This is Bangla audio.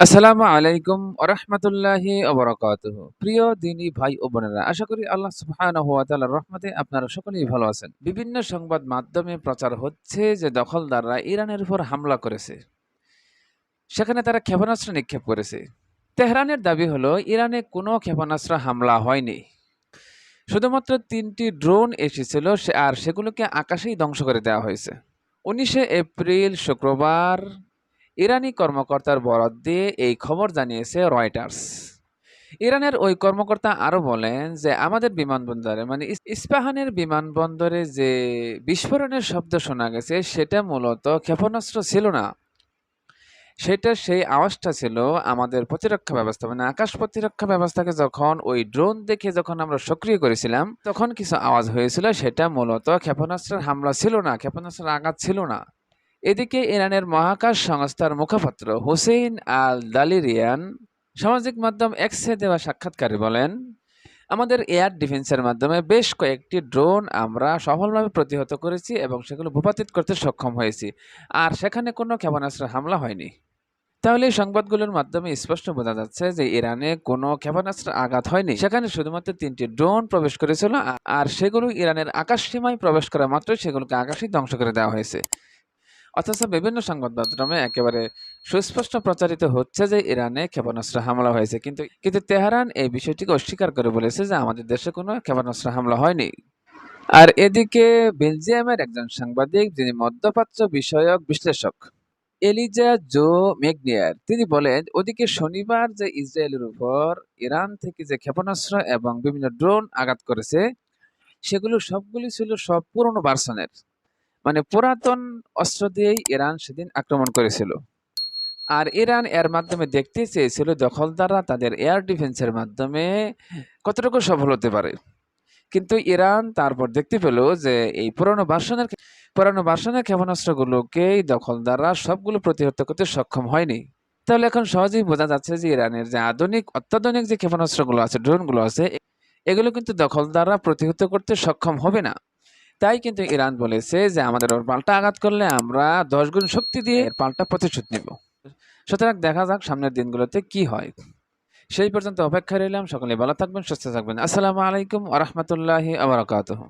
আসসালামু আলাইকুম ওরহমতুল্লাহি ওবরাকাতুহু। প্রিয় দিনী ভাই ও বোনেরা, আশা করি আল্লাহ সুবহানাহু ওয়া তাআলার রহমতে আপনারা সকলেই ভালো আছেন। বিভিন্ন সংবাদ মাধ্যমে প্রচার হচ্ছে যে দখলদাররা ইরানের উপর হামলা করেছে। সেখানে তারা ক্ষেপণাস্ত্র নিক্ষেপ করেছে। তেহরানের দাবি হলো, ইরানে কোনো ক্ষেপণাস্ত্র হামলা হয়নি। শুধুমাত্র তিনটি ড্রোন এসেছিল আর সেগুলোকে আকাশেই ধ্বংস করে দেওয়া হয়েছে। উনিশে এপ্রিল শুক্রবার ইরানি কর্মকর্তার বরাত দিয়ে এই খবর জানিয়েছে রয়টার্স। ইরানের ওই কর্মকর্তা আরও বলেন যে, আমাদের বিমানবন্দরে মানে ইস্পাহানের বিমানবন্দরে যে বিস্ফোরণের শব্দ শোনা গেছে, সেটা মূলত ক্ষেপণাস্ত্র ছিল না। সেটা সেই আওয়াজটা ছিল আমাদের প্রতিরক্ষা ব্যবস্থা। মানে আকাশ প্রতিরক্ষা ব্যবস্থাকে যখন ওই ড্রোন দেখে যখন আমরা সক্রিয় করেছিলাম, তখন কিছু আওয়াজ হয়েছিল। সেটা মূলত ক্ষেপণাস্ত্রের হামলা ছিল না, ক্ষেপণাস্ত্রের আঘাত ছিল না। এদিকে ইরানের মহাকাশ সংস্থার মুখপাত্র হুসেইন আল দালিরিয়ান সামাজিক মাধ্যম এক্সে দেওয়া সাক্ষাৎকারে বলেন, আমাদের এয়ার ডিফেন্সের মাধ্যমে বেশ কয়েকটি ড্রোন আমরা সফলভাবে প্রতিহত করেছি এবং সেগুলো ভূপাতিত করতে সক্ষম হয়েছি। আর সেখানে কোনো ক্ষেপণাস্ত্রের হামলা হয়নি। তাহলে সংবাদগুলোর মাধ্যমে স্পষ্ট বোঝা যাচ্ছে যে ইরানে কোনো ক্ষেপণাস্ত্র আঘাত হয়নি। সেখানে শুধুমাত্র তিনটি ড্রোন প্রবেশ করেছিল আর সেগুলো ইরানের আকাশ সীমায় প্রবেশ করা মাত্রই সেগুলোকে আকাশেই ধ্বংস করে দেওয়া হয়েছে। অথচ বিভিন্ন সংবাদ মাধ্যমে একেবারে সুস্পষ্ট প্রচারিত হচ্ছে যে ইরানে ক্ষেপণাস্ত্র হামলা হয়েছে। কিন্তু কিন্তু তেহরান এই বিষয়টিকে অস্বীকার করে বলেছে যে আমাদের দেশে কোনো ক্ষেপণাস্ত্র হামলা হয়নি। আর এদিকে বেলজিয়ামের একজন সাংবাদিক, যিনি মধ্যপ্রাচ্য বিষয়ক বিশ্লেষক এলিজা জো মেগনিয়ার। তিনি বলেন, ওদিকে শনিবার যে ইসরায়েলের উপর ইরান থেকে যে ক্ষেপণাস্ত্র এবং বিভিন্ন ড্রোন আঘাত করেছে, সেগুলো সবগুলি ছিল সব পুরনো ভার্সনের মানে পুরাতন অস্ত্র দিয়েই ইরান সেদিন আক্রমণ করেছিল। আর ইরান এর মাধ্যমে দেখতে চেয়েছিল দখলদাররা তাদের এয়ার ডিফেন্সের মাধ্যমে কতটুকু সফল হতে পারে। কিন্তু ইরান তারপর দেখতে পেল যে এই পুরানো ভার্সনের পুরানো ভার্সনের ক্ষেপণাস্ত্রগুলোকেই দখলদাররা সবগুলো প্রতিহত করতে সক্ষম হয়নি। তাহলে এখন সহজেই বোঝা যাচ্ছে যে ইরানের যে আধুনিক, অত্যাধুনিক যে ক্ষেপণাস্ত্রগুলো আছে, ড্রোনগুলো আছে, এগুলো কিন্তু দখলদাররা প্রতিহত করতে সক্ষম হবে না। তাই কিন্তু ইরান বলেছে যে আমাদের ওর পাল্টা আঘাত করলে আমরা দশ গুণ শক্তি দিয়ে পাল্টা প্রতিশোধ নিব। সুতরাং দেখা যাক সামনের দিনগুলোতে কি হয়। সেই পর্যন্ত অপেক্ষা রইলাম। সকলে ভালো থাকবেন সুস্থ থাকবেন। আসসালামু আলাইকুম আ রহমতুল্লাহি আবরকাতহ